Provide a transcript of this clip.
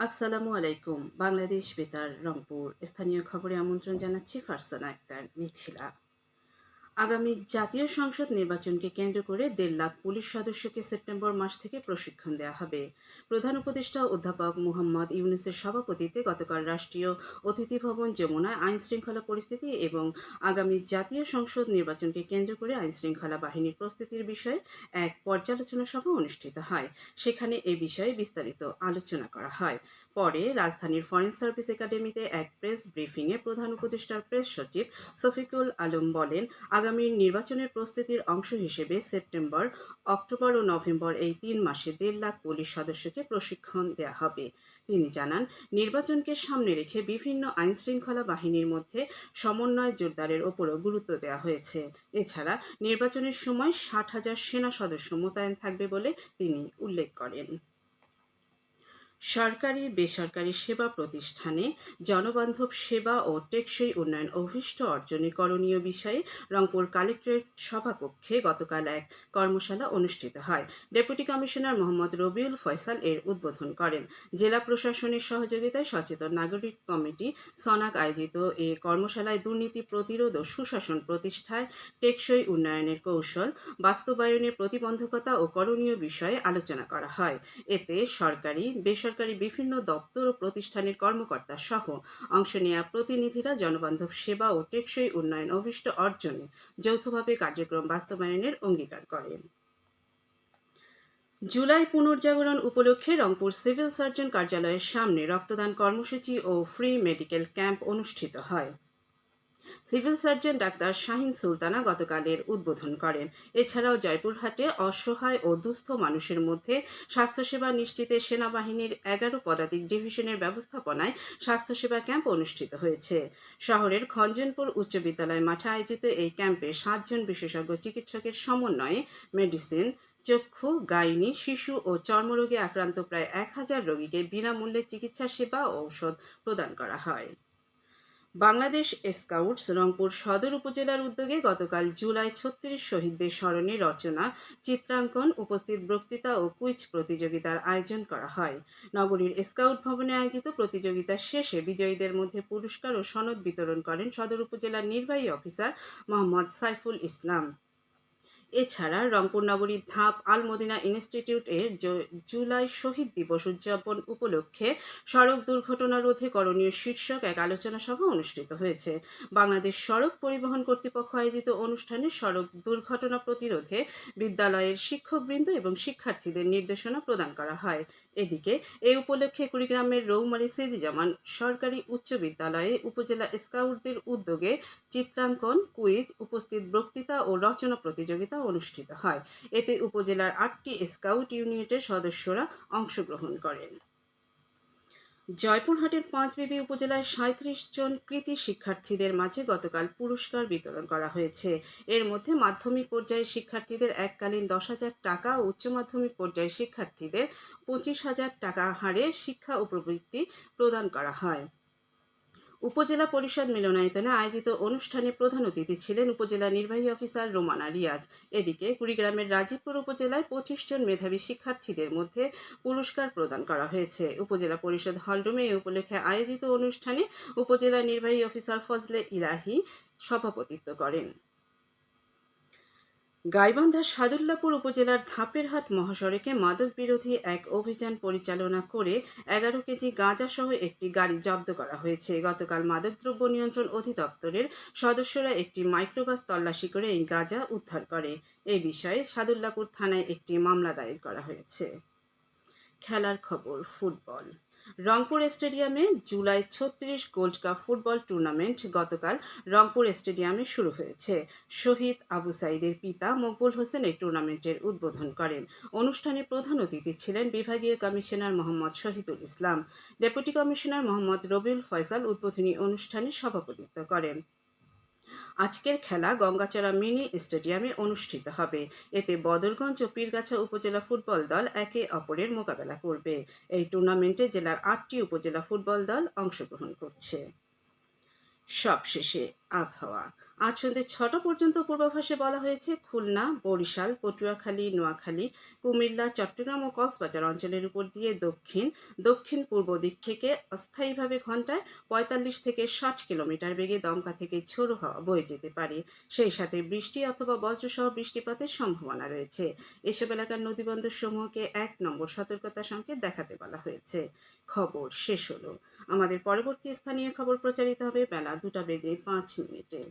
আসসালামু আলাইকুম। বাংলাদেশ বেতার রংপুর। স্থানীয় খবরে আমন্ত্রণ জানাচ্ছি ফারসানা আক্তার মিথিলা। আগামী জাতীয় সংসদ নির্বাচনকে কেন্দ্র করে দেড় লাখ পুলিশ সদস্যকে সেপ্টেম্বর মাস থেকে প্রশিক্ষণ দেওয়া হবে। প্রধান উপদেষ্টা অধ্যাপক মোহাম্মদ ইউনুসের সভাপতিত্বে গতকাল রাষ্ট্রীয় অতিথি ভবন যমুনায় আইন শৃঙ্খলা পরিস্থিতি এবং আগামী জাতীয় সংসদ নির্বাচনকে কেন্দ্র করে আইন শৃঙ্খলা বাহিনীর প্রস্তুতির বিষয়ে এক পর্যালোচনা সভা অনুষ্ঠিত হয়। সেখানে এ বিষয়ে বিস্তারিত আলোচনা করা হয়। পরে রাজধানীর ফরেন সার্ভিস একাডেমিতে এক প্রেস ব্রিফিংয়ে প্রধান উপদেষ্টার প্রেস সচিব শফিকুল আলম বলেন, আগামী নির্বাচনের প্রস্তুতির অংশ হিসেবে সেপ্টেম্বর, অক্টোবর ও নভেম্বর এই তিন মাসে দেড় লাখ পুলিশ সদস্যকে প্রশিক্ষণ দেওয়া হবে। তিনি জানান, নির্বাচনকে সামনে রেখে বিভিন্ন আইন শৃঙ্খলা বাহিনীর মধ্যে সমন্বয় জোরদারের ওপরও গুরুত্ব দেওয়া হয়েছে। এছাড়া নির্বাচনের সময় ষাট হাজার সেনা সদস্য মোতায়েন থাকবে বলে তিনি উল্লেখ করেন। সরকারি, বেসরকারি সেবা প্রতিষ্ঠানে জনবান্ধব সেবা ও টেকসই উন্নয়ন অভিষ্ট অর্জনে করণীয় বিষয়ে রংপুর কালেক্টরেট সভাকক্ষে গতকাল এক কর্মশালা অনুষ্ঠিত হয়। ডেপুটি কমিশনার মোহাম্মদ রবিউল ফয়সাল এর উদ্বোধন করেন। জেলা প্রশাসনের সহযোগিতায় সচেতন নাগরিক কমিটি সনাক আয়োজিত এ কর্মশালায় দুর্নীতি প্রতিরোধ ও সুশাসন প্রতিষ্ঠায় টেকসই উন্নয়নের কৌশল, বাস্তবায়নের প্রতিবন্ধকতা ও করণীয় বিষয়ে আলোচনা করা হয়। এতে সরকারি, বেসরকারি বিভিন্ন দপ্তর ও প্রতিষ্ঠানের কর্মকর্তা সহ অংশ নেওয়া প্রতিনিধিরা জনবান্ধব সেবা ও টেকসই উন্নয়ন অভিষ্ট অর্জনে যৌথভাবে কার্যক্রম বাস্তবায়নের অঙ্গীকার করেন। জুলাই পুনর্জাগরণ উপলক্ষে রংপুর সিভিল সার্জন কার্যালয়ের সামনে রক্তদান কর্মসূচি ও ফ্রি মেডিকেল ক্যাম্প অনুষ্ঠিত হয়। Civil surgeon doctor Shahin Sultana গতকালের উদ্বোধন করেন। এছাড়াও জয়পুরহাটে অসহায় ও দুস্থ মানুষের মধ্যে স্বাস্থ্যসেবা নিশ্চিতে সেনাবাহিনীর এগারো পদাতিক ডিভিশনের ব্যবস্থাপনায় স্বাস্থ্যসেবা ক্যাম্প অনুষ্ঠিত হয়েছে। শহরের খঞ্জনপুর উচ্চ বিদ্যালয় মাঠে আয়োজিত এই ক্যাম্পে সাতজন বিশেষজ্ঞ চিকিৎসকের সমন্বয়ে মেডিসিন, চক্ষু, গাইনি, শিশু ও চর্মরোগে আক্রান্ত প্রায় এক হাজার রোগীকে বিনামূল্যে চিকিৎসা সেবা ও ঔষধ প্রদান করা হয়। বাংলাদেশ স্কাউটস রংপুর সদর উপজেলার উদ্যোগে গতকাল জুলাই ছত্রিশ শহীদদের স্মরণে রচনা, চিত্রাঙ্কন, উপস্থিত বক্তৃতা ও কুইজ প্রতিযোগিতার আয়োজন করা হয়। নগরীর স্কাউট ভবনে আয়োজিত প্রতিযোগিতা শেষে বিজয়ীদের মধ্যে পুরস্কার ও সনদ বিতরণ করেন সদর উপজেলার নির্বাহী অফিসার মোহাম্মদ সাইফুল ইসলাম। এছাড়া রংপুর নগরীর ধাপ আলমদিনা ইনস্টিটিউটের জুলাই শহীদ দিবস উদযাপন উপলক্ষে সড়ক দুর্ঘটনা রোধে করণীয় শীর্ষক এক আলোচনা সভা অনুষ্ঠিত হয়েছে। বাংলাদেশ সড়ক পরিবহন কর্তৃপক্ষ আয়োজিত অনুষ্ঠানে সড়ক দুর্ঘটনা প্রতিরোধে বিদ্যালয়ের শিক্ষকবৃন্দ এবং শিক্ষার্থীদের নির্দেশনা প্রদান করা হয়। এদিকে এই উপলক্ষে কুড়িগ্রামের রৌমারী জামান সরকারি উচ্চ বিদ্যালয়ে উপজেলা স্কাউটদের উদ্যোগে চিত্রাঙ্কন, কুইজ, উপস্থিত বক্তৃতা ও রচনা প্রতিযোগিতা অনুষ্ঠিত হয়। এতে উপজেলার আটটি স্কাউট ইউনিটের সদস্যরা অংশগ্রহণ করেন। জয়পুরহাটের পাঁচবিবি উপজেলায় সাঁত্রিশ জন কৃতি শিক্ষার্থীদের মাঝে গতকাল পুরস্কার বিতরণ করা হয়েছে। এর মধ্যে মাধ্যমিক পর্যায়ের শিক্ষার্থীদের এককালীন দশ হাজার টাকা ও উচ্চ মাধ্যমিক পর্যায়ের শিক্ষার্থীদের পঁচিশ হাজার টাকা হারে শিক্ষা ও প্রবৃত্তি প্রদান করা হয়। উপজেলা পরিষদ মিলনায়তনে আয়োজিত অনুষ্ঠানে প্রধান অতিথি ছিলেন উপজেলা নির্বাহী অফিসার রোমানা রিয়াজ। এদিকে কুড়িগ্রামের রাজীবপুর উপজেলায় পঁচিশ জন মেধাবী শিক্ষার্থীদের মধ্যে পুরস্কার প্রদান করা হয়েছে। উপজেলা পরিষদ হলরুমে এই উপলক্ষে আয়োজিত অনুষ্ঠানে উপজেলা নির্বাহী অফিসার ফজলে ইলাহি সভাপতিত্ব করেন। গাইবান্ধার সাদুল্লাপুর উপজেলার ধাপেরহাট মহাসড়কে মাদক বিরোধী এক অভিযান পরিচালনা করে এগারো কেজি গাঁজা সহ একটি গাড়ি জব্দ করা হয়েছে। গতকাল মাদকদ্রব্য নিয়ন্ত্রণ অধিদপ্তরের সদস্যরা একটি মাইক্রোবাস তল্লাশি করে এই গাঁজা উদ্ধার করে। এই বিষয়ে সাদুল্লাপুর থানায় একটি মামলা দায়ের করা হয়েছে। খেলার খবর, ফুটবল। রংপুর স্টেডিয়ামে জুলাই ছত্রিশ গোল্ড কাপ ফুটবল টুর্নামেন্ট গতকাল রংপুর স্টেডিয়ামে শুরু হয়েছে। শহীদ আবু সাইদের পিতা মকবুল হোসেন এই টুর্নামেন্টের উদ্বোধন করেন। অনুষ্ঠানে প্রধান অতিথি ছিলেন বিভাগীয় commissioner Mohammad Shahidul Islam. Deputy commissioner Mohammad Rabiul Faisal উদ্বোধনী অনুষ্ঠানে সভাপতিত্ব করেন। আজকের খেলা গঙ্গাচড়া মিনি স্টেডিয়ামে অনুষ্ঠিত হবে। এতে বদরগঞ্জ ও পীরগাছা উপজেলা ফুটবল দল একে অপরের মোকাবেলা করবে। এই টুর্নামেন্টে জেলার আটটি উপজেলা ফুটবল দল অংশগ্রহণ করছে। সবশেষে আবহাওয়া। আজ সন্ধ্যে ছটা পর্যন্ত পূর্বাভাসে বলা হয়েছে, খুলনা, বরিশাল, পটুয়াখালী, নোয়াখালী, কুমিল্লা, চট্টগ্রাম ও কক্সবাজার অঞ্চলের উপর দিয়ে দক্ষিণ দক্ষিণ পূর্ব দিক থেকে অস্থায়ীভাবে ঘন্টায় পঁয়তাল্লিশ থেকে ষাট কিলোমিটার বেগে দমকা থেকে ঝোড়ো হওয়া বয়ে যেতে পারে। সেই সাথে বৃষ্টি অথবা বজ্রসহ বৃষ্টিপাতের সম্ভাবনা রয়েছে। এসব এলাকার নদীবন্দর সমূহকে এক নম্বর সতর্কতা সংকেত দেখাতে বলা হয়েছে। খবর শেষ হলো। আমাদের পরবর্তী স্থানীয় খবর প্রচারিত হবে বেলা দুটা বেজে পাঁচ মিনিটে।